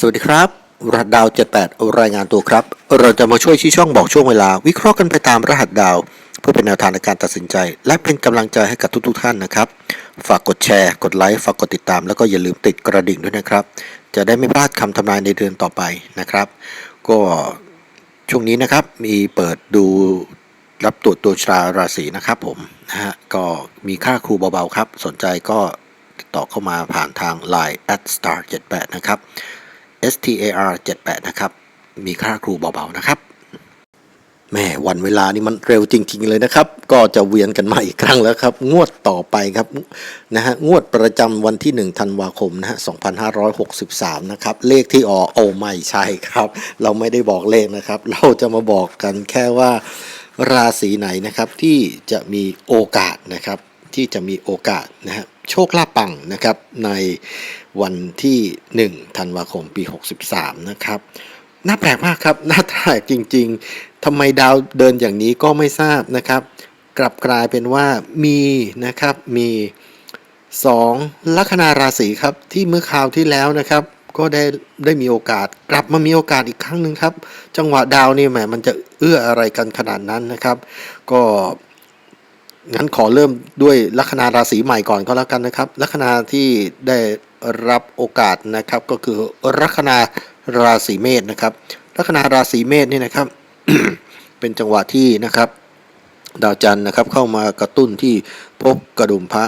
สวัสดีครับรหัสดาว 78 รายงานตัวครับ เราจะมาช่วยชี้ช่องบอกช่วงเวลา วิเคราะห์กันไปตามรหัสดาว เพื่อเป็นแนวทางในการตัดสินใจ และเป็นกำลังใจให้กับทุกๆท่านนะครับ ฝากกดแชร์ กดไลค์ฝากกดติดตาม แล้วก็อย่าลืมติดกระดิ่งด้วยนะครับ จะได้ไม่พลาดคำทำนายในเดือนต่อไปนะครับ ก็ช่วงนี้นะครับมีเปิดดูรับตรวจตัวชราราศีนะครับผมนะฮะก็มีค่าครูเบาๆครับ สนใจก็ติดต่อเข้ามาผ่านทาง Line at star 78นะครับ STAR 78 นะครับ มีค่าครูเบาๆนะครับแม่วันเวลานี่มันเร็วจริง ๆ เลยนะครับ ก็จะเวียนกันมาอีกครั้งแล้วครับ งวดต่อไปครับนะฮะงวดประจำวันที่ 1 ธันวาคมนะฮะ2563 นะครับ เลขที่ออกโอ้ไม่ใช่ครับ เราไม่ได้บอกเลขนะครับ เราจะมาบอกกันแค่ว่าราศีไหนนะครับที่จะมีโอกาสนะครับ ที่จะมีโอกาสนะฮะ โชคลาภปังนะครับในวันที่ 1 ธันวาคมปี 63 นะครับ น่าแปลกมากครับ น่าแปลกจริง ๆทำไมดาวเดินอย่างนี้ก็ไม่ทราบนะครับ กลับกลายเป็นว่ามีนะครับมีสองลัคนาราศีครับที่เมื่อคราวที่แล้วนะครับ ก็ได้ได้มีโอกาสกลับมามีโอกาสอีกครั้งหนึ่งครับ จังหวะดาวนี่แหมมันจะเอื้ออะไรกันขนาดนั้นนะครับ ก็ งั้นขอเริ่มด้วยลัคนาราศีใหม่ก่อนก็แล้วกันนะครับลัคนาที่ได้รับโอกาสนะครับก็คือลัคนาราศีเมษนะครับลัคนาราศีเมษนี่นะครับ เป็นจังหวะที่นะครับ ดาวจันทร์นะครับเข้ามากระตุ้นที่พบกระดุมพระ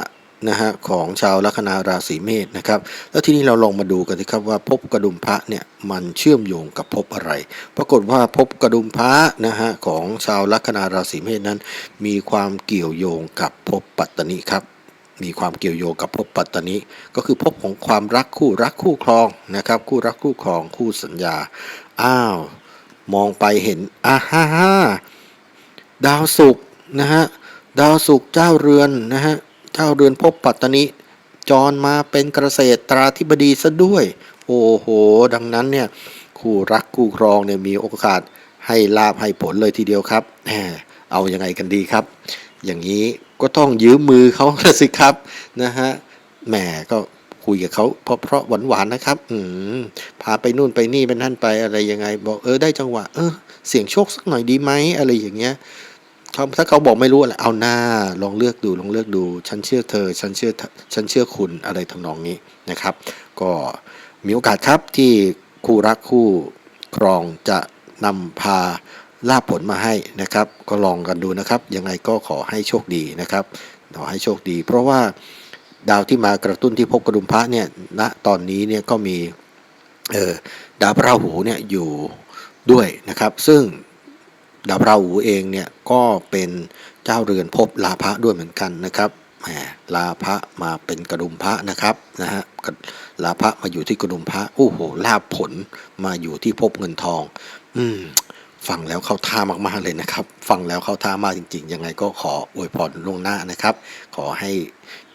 นะฮะของชาวลัคนาราศีเมษนะครับ แล้วทีนี้เราลองมาดูกันสิครับว่าภพกระดุมพระเนี่ยมันเชื่อมโยงกับภพอะไร ปรากฏว่าภพกระดุมพระนะฮะของชาวลัคนาราศีเมษนั้น มีความเกี่ยวโยงกับภพปัตตนิครับมีความเกี่ยวโยงกับภพปัตตนิก็คือภพของความรักคู่รักคู่ครองนะครับ คู่รักคู่ครองคู่สัญญาอ้าวมองไปเห็นอ่าฮ่าฮ่าดาวศุกร์นะฮะดาวศุกร์เจ้าเรือนนะฮะ เจ้าเรือนภพปัตตนิจรมาเป็นเกษตราธิบดีซะด้วย โอ้โห ดังนั้นเนี่ยคู่รักคู่ครองเนี่ยมีโอกาสให้ลาบให้ผลเลยทีเดียวครับแหมเอายังไงกันดีครับ อย่างนี้ก็ต้องยืมมือเขาสิครับนะฮะแหมก็คุยกับเขาเพราะเพราะหวานหวานๆนะครับ อืมพาไปนู่นไปนี่เป็นท่านไปอะไรยังไง บอกเออได้จังหวะเออเสียงโชคสักหน่อยดีไหมอะไรอย่างเงี้ย เขาถ้าเขาบอกไม่รู้อะไรเอาหน้าลองเลือกดูลองเลือกดู ฉันเชื่อเธอ ฉันเชื่อฉันเชื่อคุณอะไรทำนองนี้นะครับ ก็มีโอกาสครับที่คู่รักคู่ครองจะนำพาลาบผลมาให้นะครับ ก็ลองกันดูนะครับ ยังไงก็ขอให้โชคดีนะครับขอให้โชคดี เพราะว่าดาวที่มากระตุ้นที่ภพกระดุมพระเนี่ยณตอนนี้เนี่ยก็มีออดาวพระราหูเนี่ยอยู่ด้วยนะครับ ซึ่ง ดาวราหูเองเนี่ยก็เป็นเจ้าเรือนภพลาภะด้วยเหมือนกันนะครับแหมลาภะมาเป็นกระดุมพระนะครับนะฮะกระลาภะมาอยู่ที่กระดุมพระโอ้โหลาภผลมาอยู่ที่ภพเงินทอง อืมฟังแล้วเข้าท่ามากๆเลยนะครับ ฟังแล้วเข้าท่ามากจริง ๆ ยังไงก็ขออวยพรล่วงหน้านะครับ ขอให้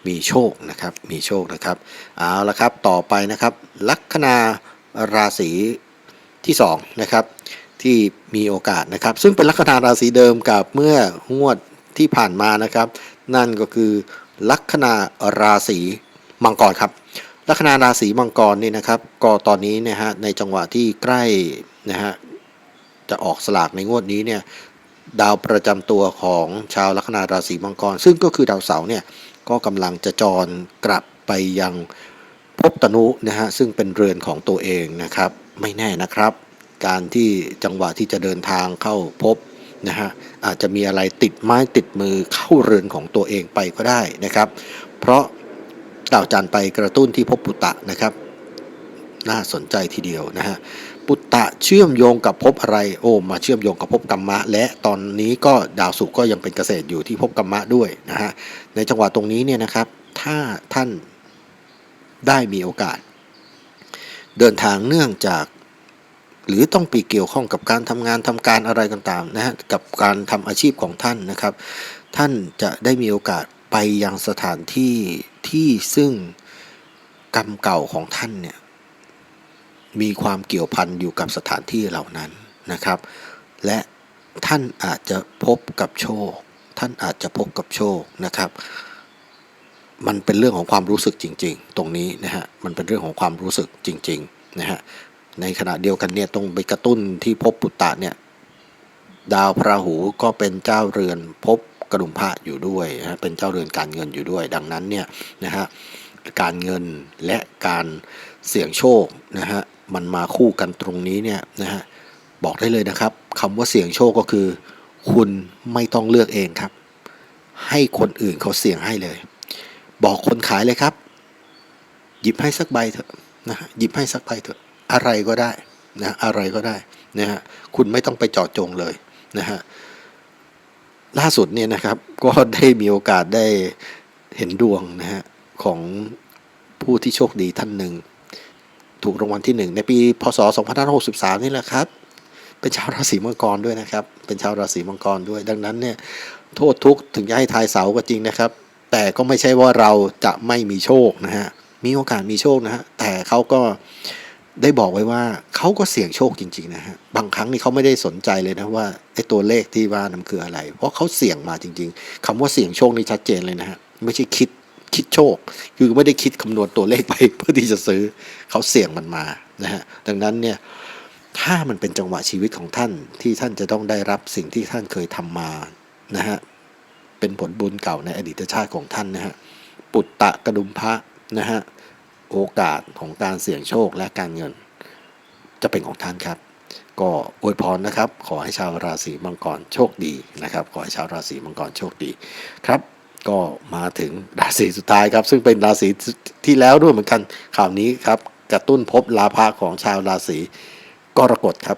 มีโชคนะครับ มีโชคนะครับ เอาละครับ ต่อไปนะครับ ลัคนาราศีที่สองนะครับ ที่มีโอกาสนะครับ ซึ่งเป็นลัคนาราศีเดิมกับเมื่องวดที่ผ่านมานะครับ นั่นก็คือลัคนาราศีมังกรครับ ลัคนาราศีมังกรนี่นะครับ ก็ตอนนี้นะฮะในจังหวะที่ใกล้นะฮะจะออกสลากในงวดนี้เนี่ยดาวประจำตัวของชาวลัคนาราศีมังกร ซึ่งก็คือดาวเสาร์เนี่ยก็กำลังจะจรกลับไปยังภพตนุนะฮะซึ่งเป็นเรือนของตัวเองนะครับ ไม่แน่นะครับ การที่จังหวะที่จะเดินทางเข้าพบนะฮะอาจจะมีอะไรติดไม้ติดมือเข้าเรือนของตัวเองไปก็ได้นะครับ เพราะดาวจันทร์ไปกระตุ้นที่ภพปุตตะนะครับ น่าสนใจทีเดียวนะฮะปุตตะเชื่อมโยงกับภพอะไรโอ้มาเชื่อมโยงกับภพกรรมะ และตอนนี้ก็ดาวศุกร์ก็ยังเป็นเกษตรอยู่ที่ภพกรรมะด้วยนะฮะในจังหวะตรงนี้เนี่ยนะครับ ถ้าท่านได้มีโอกาส เดินทางเนื่องจาก หรือต้องไปเกี่ยวข้องกับการทำงานทำการอะไรต่างๆนะฮะกับการทำอาชีพของท่านนะครับ ท่านจะได้มีโอกาสไปยังสถานที่ที่ซึ่งกรรมเก่าของท่านเนี่ยมีความเกี่ยวพันอยู่กับสถานที่เหล่านั้นนะครับ และท่านอาจจะพบกับโชค ท่านอาจจะพบกับโชคนะครับ มันเป็นเรื่องของความรู้สึกจริง ๆ ตรงนี้นะฮะมันเป็นเรื่องของความรู้สึกจริงๆนะฮะ ในขณะเดียวกันเนี่ยตรงไปกระตุ้นที่พบปุตตะเนี่ยดาวพราหูก็เป็นเจ้าเรือนพบกระดุมพระอยู่ด้วยนะฮะเป็นเจ้าเรือนการเงินอยู่ด้วย ดังนั้นเนี่ยนะฮะการเงินและการเสี่ยงโชคนะฮะมันมาคู่กันตรงนี้เนี่ยนะฮะบอกได้เลยนะครับคำว่าเสี่ยงโชคก็คือ คุณไม่ต้องเลือกเองครับ ให้คนอื่นเขาเสี่ยงให้เลย บอกคนขายเลยครับ หยิบให้สักใบเถอะนะฮะหยิบให้สักใบเถอะ อะไรก็ได้นะอะไรก็ได้นะฮะคุณไม่ต้องไปเจาะจงเลยนะฮะล่าสุดเนี่ยนะครับก็ได้มีโอกาสได้เห็นดวงนะฮะของผู้ที่โชคดีท่านหนึ่ง ถูกรางวัลที่หนึ่งในปีพศ 2563 นี่แหละครับ เป็นชาวราศีมังกรด้วยนะครับ เป็นชาวราศีมังกรด้วย ดังนั้นเนี่ยโทษทุกถึงจะให้ทายเสาก็จริงนะครับ แต่ก็ไม่ใช่ว่าเราจะไม่มีโชคนะฮะมีโอกาสมีโชคนะฮะแต่เขาก็ ได้บอกไว้ว่าเขาก็เสี่ยงโชคจริงๆนะฮะบางครั้งนี่เขาไม่ได้สนใจเลยนะว่าไอ้ตัวเลขที่ว่านั้นคืออะไร เพราะเขาเสี่ยงมาจริง ๆคำว่าเสี่ยงโชคนี่ชัดเจนเลยนะฮะไม่ใช่คิดคิดโชค คือไม่ได้คิดคำนวณตัวเลขไปเพื่อที่จะซื้อเขาเสี่ยงมันมานะฮะดังนั้นเนี่ยถ้ามันเป็นจังหวะชีวิตของท่านที่ท่านจะต้องได้รับสิ่งที่ท่านเคยทำมานะฮะเป็นผลบุญเก่าในอดีตชาติของท่านนะฮะปุตตะกระดุมพระนะฮะ โอกาสของการเสี่ยงโชคและการเงิน จะเป็นของท่านครับ ก็อวยพรนะครับ ขอให้ชาวราศีมังกรโชคดีนะครับ ขอให้ชาวราศีมังกรโชคดีครับ ก็มาถึงราศีสุดท้ายครับ ซึ่งเป็นราศีที่แล้วด้วยเหมือนกันข่าวนี้ครับกระตุ้นพบลาภะของชาวราศีกรกฎครับ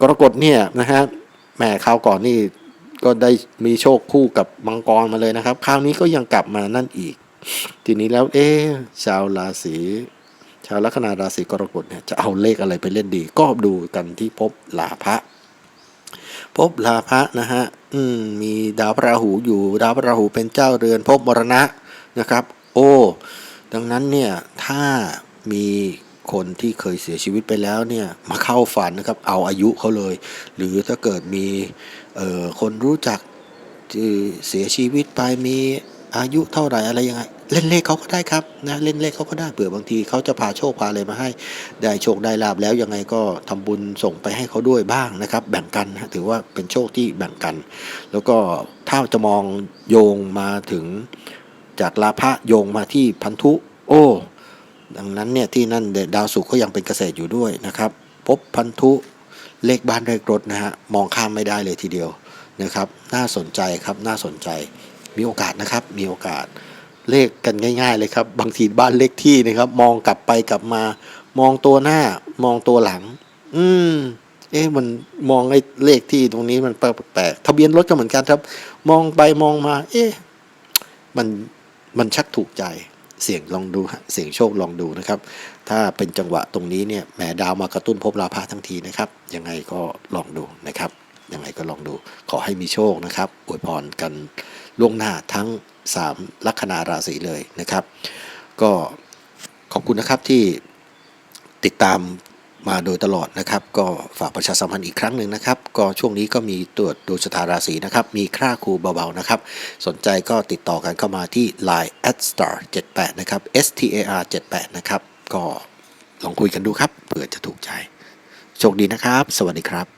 กรกฎเนี่ยนะฮะแหม่คราวก่อนนี่ก็ได้มีโชคคู่กับมังกรมาเลยนะครับ คราวนี้ก็ยังกลับมานั่นอีก ทีนี้แล้วเอ๊ชาวราศีชาวลัคนาราศีกรกฎเนี่ยจะเอาเลขอะไรไปเล่นดี ก็ดูกันที่พบลาภะพบลาภะนะฮะอืมมีดาวพราหูอยู่ดาวพราหูเป็นเจ้าเรือนพบมรณะนะครับ โอ้ดังนั้นเนี่ยถ้ามีคนที่เคยเสียชีวิตไปแล้วเนี่ยมาเข้าฝันนะครับเอาอายุเขาเลย หรือถ้าเกิดมีเอ่อคนรู้จักที่เสียชีวิตไปมีอายุเท่าไหร่อะไรยังไง เล่นเลขเขาก็ได้ครับนะเล่นเลขเขาก็ได้เผื่อบางทีเขาจะพาโชคพาอะไรมาให้ ได้โชคได้ลาบแล้วยังไงก็ทำบุญส่งไปให้เขาด้วยบ้างนะครับ แบ่งกันนะถือว่าเป็นโชคที่แบ่งกัน แล้วก็ถ้าจะมองโยงมาถึงจากลาภะโยงมาที่พันธุ โอ้ดังนั้นเนี่ยที่นั่นดาวศุกร์ก็ยังเป็นเกษตรอยู่ด้วยนะครับ พบพันธุเลขบ้านเลขรถนะฮะมองข้ามไม่ได้เลยทีเดียวนะครับ น่าสนใจครับน่าสนใจมีโอกาสนะครับมีโอกาส เลขกันง่าย ๆ เลยครับ บางทีบ้านเลขที่นะครับ มองกลับไปกลับมา มองตัวหน้ามองตัวหลัง อืม เอ๊ะมันมองไอ้เลขที่ตรงนี้มันแปลกๆทะเบียนรถก็เหมือนกันครับ มองไปมองมา เอ๊ะมันมันชักถูกใจเสี่ยงลองดูเสี่ยงโชคลองดูนะครับ ถ้าเป็นจังหวะตรงนี้เนี่ยแหมดาวมากระตุ้นพบลาภะทั้งทีนะครับ ยังไงก็ลองดูนะครับ ยังไงก็ลองดู ขอให้มีโชคนะครับอวยพรกันล่วงหน้าทั้ง 3 ลัคนาราศีเลยนะครับ ก็ขอบคุณนะครับที่ติดตามมาโดยตลอดนะครับ ก็ฝากประชาสัมพันธ์อีกครั้งหนึ่งนะครับ ก็ช่วงนี้ก็มีตรวจดูชะตาราศีนะครับ มีค่าครูเบาๆนะครับ สนใจก็ติดต่อกันเข้ามาที่ line at star 78นะครับ s t a r 78นะครับ ก็ลองคุยกันดูครับเผื่อจะถูกใจ โชคดีนะครับ สวัสดีครับ